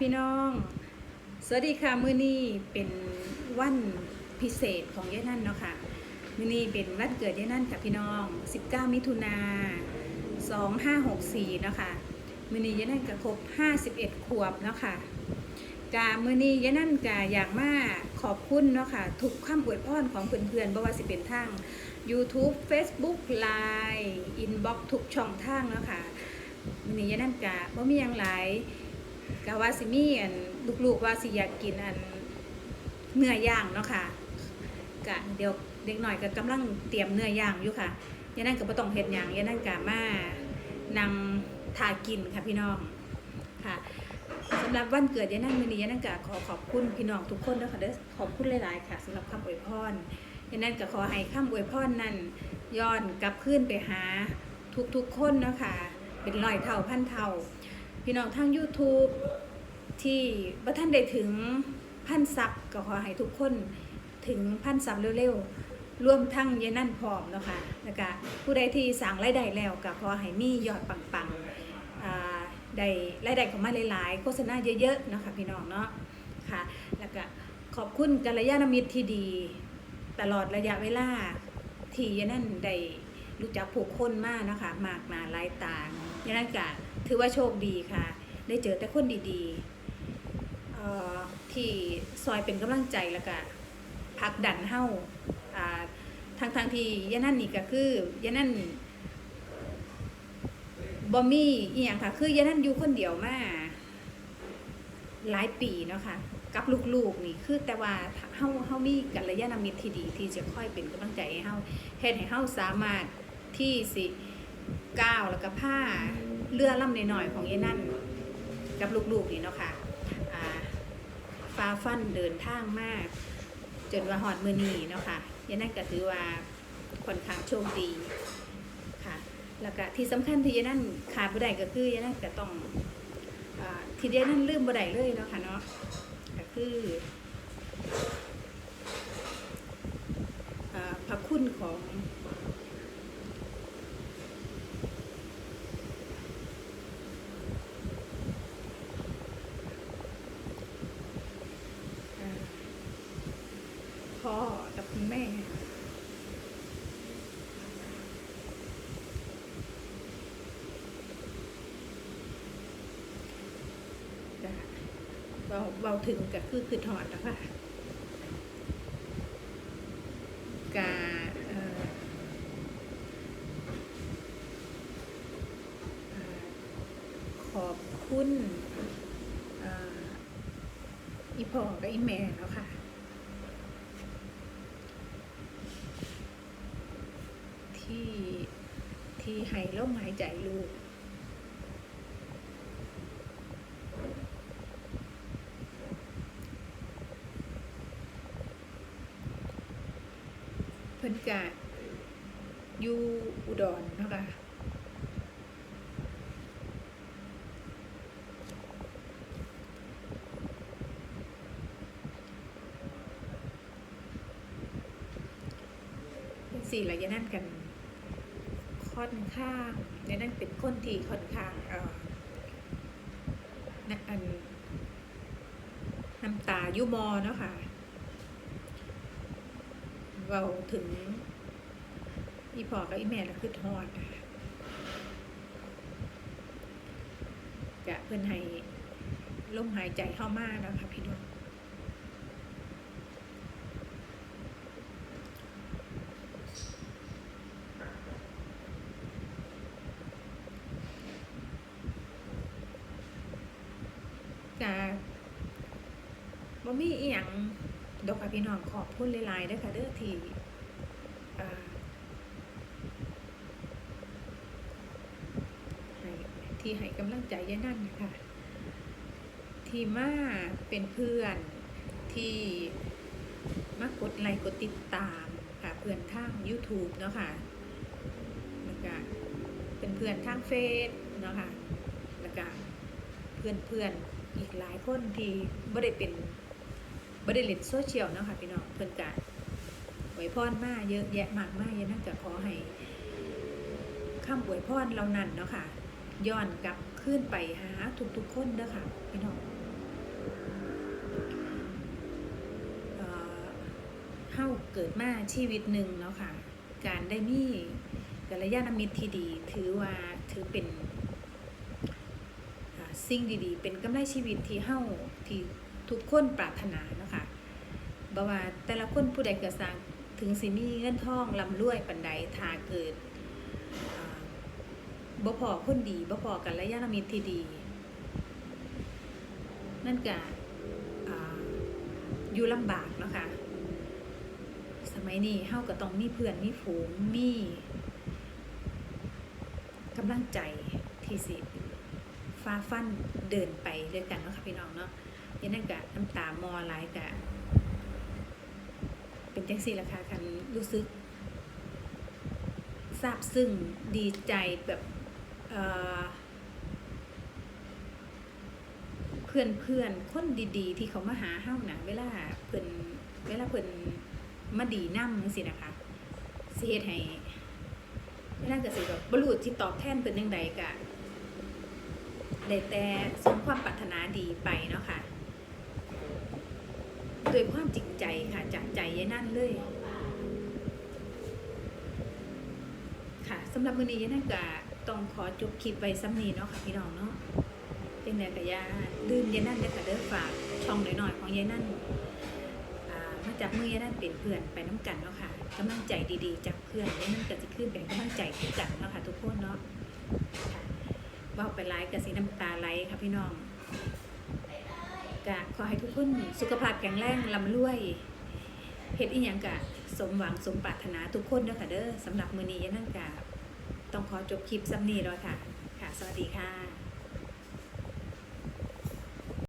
พี่น้อง สวัสดีค่ะมื้อนี้เป็นวันพิเศษของยายนั่นเนาะค่ะมื้อนี้เป็นวันเกิดยายนั่นค่ะพี่น้อง 19 มิถุนา2564เนาะค่ะมื้อนี้ยายนั่นก็ครบ 51 ขวบเนาะค่ะกามื้อนี้ยายนั่นก็อยากมาขอบคุณเนาะค่ะทุกคำอวยพรของเพื่อนๆบ่ว่าสิเป็นทาง YouTube Facebook Line Inbox ทุกช่องทางเนาะค่ะมื้อนี้ยายนั่นกะบ่มีหยังหลาย กะว่าสิมีอันลูกๆว่าสิอยากกินอันเนื้อย่างเนาะค่ะกะเดี๋ยวเด็กหน่อยก็กำลังเตรียมเนื้อย่างอยู่ค่ะยานั่นก็บ่ต้องเฮ็ดหยังยานั่นกะมานำทากินค่ะพี่น้องค่ะสำหรับวันเกิดยานั่นมื้อนี้ยานั่นกะขอขอบคุณพี่น้องทุกคนเด้อค่ะเด้อขอบคุณหลายๆค่ะสำหรับคำอวยพรยานั่นก็ขอให้คำอวยพรนั้นย้อนกลับคืนไปหาทุกๆคนเนาะค่ะเป็นร้อยเท่าพันเท่า พี่น้องทาง YouTube ที่บ่ท่านได้ถึงพันซับก็ขอให้ทุกคนถึงพันซับเร็วๆร่วมทั้งเยนั่นพร้อมนะค่ะแล้วก็ผู้ใดที่สั่งรายได้แล้วก็ขอให้มียอดปังๆได้รายได้ข้ามาหลายๆ โฆษณาเยอะๆนะคะพี่น้องเนาะค่ะแล้วก็ขอบคุณกัลยาณมิตรที่ดี ตลอดระยะเวลาที่ยายนั่นได้รู้จักผู้คนมากนะคะมากหนาหลายตายายนั่นกะ ถือว่าโชคดีค่ะ ได้เจอแต่คนดีๆที่ซอยเป็นกำลังใจแล้วก็ผลักดันเฮ้าทางทางที่ยานั่นนี่ก็คือยานั่นบอมี่อีหยังค่ะ คือยานั่นอยู่คนเดียวมาหลายปีเนาะค่ะกับลูกๆนี่คือแต่ว่าเฮาเฮามีกัลยาณมิตรที่ดีที่จะค่อยเป็นกำลังใจให้เฮาเฮ็ดให้เฮาสามารถที่สิก้าวแล้วก็ผ้า เรือล่ำหน่อยๆของยายนั่นกับลูกๆนี่เนาะค่ะอ่าฟ้าฟันเดินทางมาก จนว่าหอดมือนีเนาะค่ะยายนั่นก็ถือว่าค่อนข้างโชคดีค่ะแล้วก็ที่สำคัญที่ยายนั่นขาดบ่ได้ก็คือยายนั่นก็ต้องอที่ยายนั่นลืมบ่ได้เลยเนาะค่ะเนาะก็คือพระคุณของ พ่อกับคุณแม่เบาเบาถึงกับคือคือถอดแล้วค่ะกาออขอบคุณอ่าอีพ่อกับอีแม่แล้วค่ะ ที่ ที่ให้ลมหายใจลูกเพิ่นกะอยู่อุดรเนาะค่ะเป็นสี่ระยะนั่นกัน ค่อนข้างยะนั่นเป็นคนที่ค่อนข้างเอ่อนะอันน้ำตายุมอเนาะค่ะเราถึงอีพอกับอีแม่แล้วคือทอดนะเพื่อนให้ลมหายใจเข้ามาแล้วค่ะพี่น้อง กะบ่มีอีหยังดอกค่ะพี่น้องขอบคุณหลายๆด้อค่ะเด้อที่ให้ที่ให้กำลังใจยายนั่นนะคะที่มาเป็นเพื่อนที่มากดไลค์กดติดตามค่ะเพื่อนทาง YouTube เนาะค่ะแล้วก็เป็นเพื่อนทางเฟซเนาะค่ะแล้วก็เพื่อนเพื่อน อีกหลายคนที่บ่ได้เป็นบ่ได้เล่นโซเชียลนะค่ะพี่น้องเพื่อนกะอวยพรมาเยอะแยะมากมายยังนั่งจะขอให้คำอวยพรเรานั่นเนาะค่ะย้อนกลับขึ้นไปหาทุกทุกคนเด้อค่ะพี่น้องเฮาเกิดมาชีวิตหนึ่งเนาะค่ะ การได้มีกัลยาณมิตรที่ดี ถือว่าถือเป็น สิ่งดีๆ เป็นกำไรชีวิตที่เฮาที่ทุกคนปรารถนาเนาะค่ะบ่ว่าแต่ละคนผู้ใดก็สร้างถึงสิมีเงินทองร่ำรวยปานใดถ้าเกิดบ่พอคนดีบ่พอกัลยามิตรที่ดี นั่นก็อ่าอยู่ลำบากเนาะค่ะสมัยนี้เฮาก็ต้องมีเพื่อนมีฝูงมีกำลังใจที่สิ ฟ้าฟันเดินไปด้วยกันเนาะค่ะพี่น้องเนาะยังนั่นกะน้ำตามอหลายกะ เป็นจังสี่ราคาคันรู้สึกซาบซึ้งดีใจแบบเเพื่อนเพื่อนคนดีๆ ที่เขามาหาเฮานะเวลาเพิ่อนเวลาเพิ่อนมาดีนำจังซี่นะคะเฮ็ดให้ไม่น่าก็สิแบบบ่รู้สิตอบแทนเพิ่นจังใดก็ ได้แต่สมความปรารถนาดีไปเนาะค่ะด้วยความจริงใจค่ะจากใจยายนั่นเลย ค่ะสำหรับมื้อนี้ยายนั่นก็ต้องขอจบคลิปไว้ซ้ำนี้เนาะค่ะพี่น้องเนาะเป็นไดก็อย่าลืมยายนั่นเด้อค่ะเด้อฝากช่องหน่อยๆของยายนั่นมาจับมือยายนั่นเป็นเพื่อนไปน้ำกันเนาะค่ะกำลังใจดีๆจากเพื่อนยายนั่นก็จะขึ้นเป็นกำลังใจขึ้นกันเนาะค่ะทุกคนเนาะ เว่าไปไลฟ์กับสีน้ำตาไหลค่ะพี่น้องก็ขอให้ทุกคนสุขภาพแข็งแรงลำรวยเฮ็ดอีหยังกะสมหวังสมปรารถนาทุกคนเด้อค่ะเด้อสำหรับมื้อนี้ยายนั่งกะต้องขอจบคลิปซ้ำนี้แล้วค่ะ ค่ะ สวัสดีค่ะ